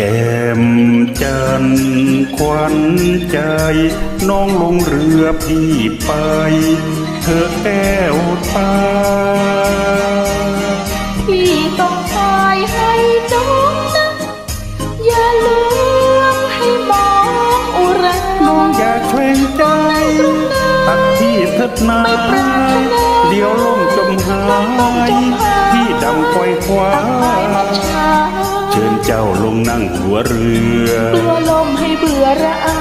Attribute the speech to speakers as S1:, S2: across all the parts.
S1: แก้มจันทร์ควันใจ น้องลงเรือพี่ไป เธอแก้วตา
S2: พี่ต้องคอยให้จงนะ อย่าลืมให้มองอุรา
S1: น้องอย่าแคลงใจตัดพี่เถิดนาเดี๋ยวลมจมหาย พี่ดำควายควา
S2: ตั้งไม้มัน
S1: ย
S2: ช้า
S1: เชิญเจ้าลง นั่งหัวเรือ
S2: กลัวลมให้เบื่อระอา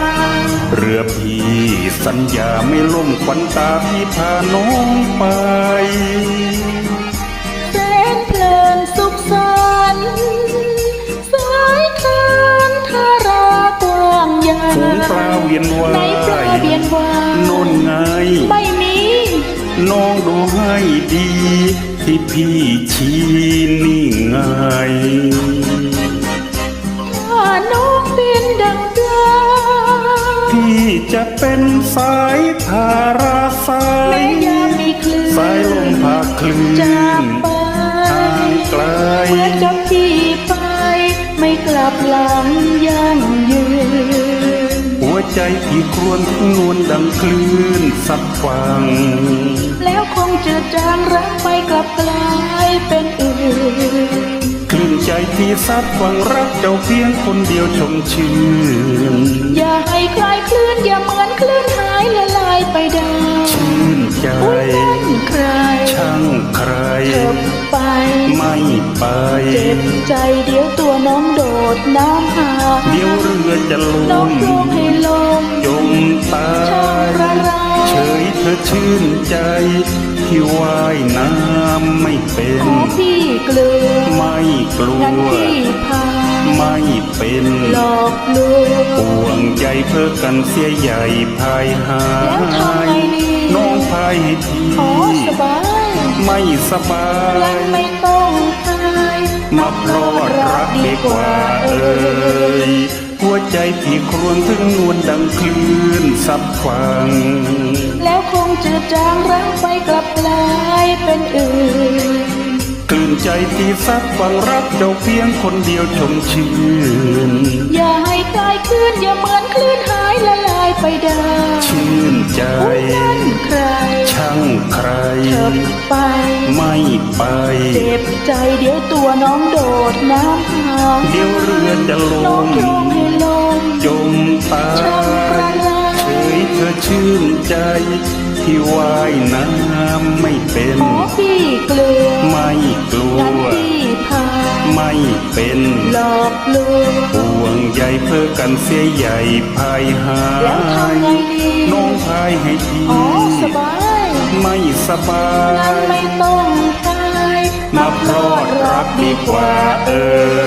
S1: เรือพี่สัญญาไม่ล่มควันตาพี่พาน้องไป
S2: แสนเพลินสุขสันต์สายทานทารากว้างใหญ่
S1: ฝูงปลาเวียนว่าย
S2: ในปลาเวียนว่าย
S1: โน่นไง
S2: ไม่มี
S1: น้องดูให้ดี ที่พี่ชี้นี่ไง จะเป็นสายทาราสา
S2: แม้
S1: ย
S2: ยามมีคลื่น
S1: สายลมพาคลื่
S2: จาก
S1: น
S2: ไป
S1: ทางไกล
S2: เหมือนกับที่ไป ไม่กลับหลังยั่งยืน
S1: หัวใจพี่ครวญนวลดังคลื่นสัดฟัง
S2: แล้วคงจะจางรักไป
S1: ที่ซัดฟังรักเจ้าเพียงคนเดียวชมชื่น
S2: อย่าให้คลายคลื่นอย่าเหมือนคลื่นหายละลายไปได้
S1: ชื่นใจ
S2: อุ้ยนั่นใคร
S1: ช่างใคร
S2: เถิบไป
S1: ไม่ไป
S2: เจ็บใจเดี๋ยวตัวน้องโดดน้ำหา
S1: เดี๋ยวเรือจะล
S2: น้อง
S1: ม
S2: โปรงให้ลม
S1: จมตา
S2: ช่าง
S1: ย
S2: ระไร
S1: เฉยเธอชื่นใจ ที่ว่ายน้ำไม่เป็น
S2: ขอพี่กลือ
S1: ไม่กลั
S2: งั้น
S1: ว
S2: พี่พา
S1: ไม่เป็น
S2: หลอกลวง
S1: ห่วงใจเพื่อกันเสียใหญ่พายหา
S2: แล้วทำไง
S1: ย
S2: ดี
S1: น้องพายให้ที
S2: อ๋อสบาย
S1: ไม่สบา
S2: งั้น
S1: ย
S2: ไม่ต้องพาย
S1: มาพลอดรักดีกว่าเอ่ยหัวใจพี่ครวญถึงนวลดังคลื่นซับฟัง
S2: แล้วคงจะจางรักไปกลับกลายเป็นอื่น
S1: กลืน ใจที่ซับฟังรักเจ้าเพียงคนเดียวชมชื่น
S2: อย่าให้คลายคลื่นอย่าเหมือนคลื่นหายละลายไปได้
S1: ชื่นใจ
S2: อุ้ยนั่นใคร
S1: ช่างใคร
S2: เถิบไป
S1: ไม่ไป
S2: เจ็บใจเดี๋ยวตัวน้องโดดน้ำหา
S1: เดี๋ยวเรือจะล
S2: น้อง
S1: ม
S2: โปรงให้ลม
S1: จมตา
S2: ช่างกระ
S1: ย
S2: ไร
S1: เฉยเธอชื่นใจที่ว่ายน้ำไม่เป็น น
S2: หลอกลวง
S1: ห่วงใยเพื่อกันเสียใหญ่พายหา
S2: แล้วทำไง
S1: ย
S2: ดี
S1: น้องพายให้ที
S2: อ๋อสบาย
S1: ไม่สบา
S2: งั้น
S1: ย
S2: ไม่ต้องพาย
S1: มาพลอดรักดีกว่าเอ่ย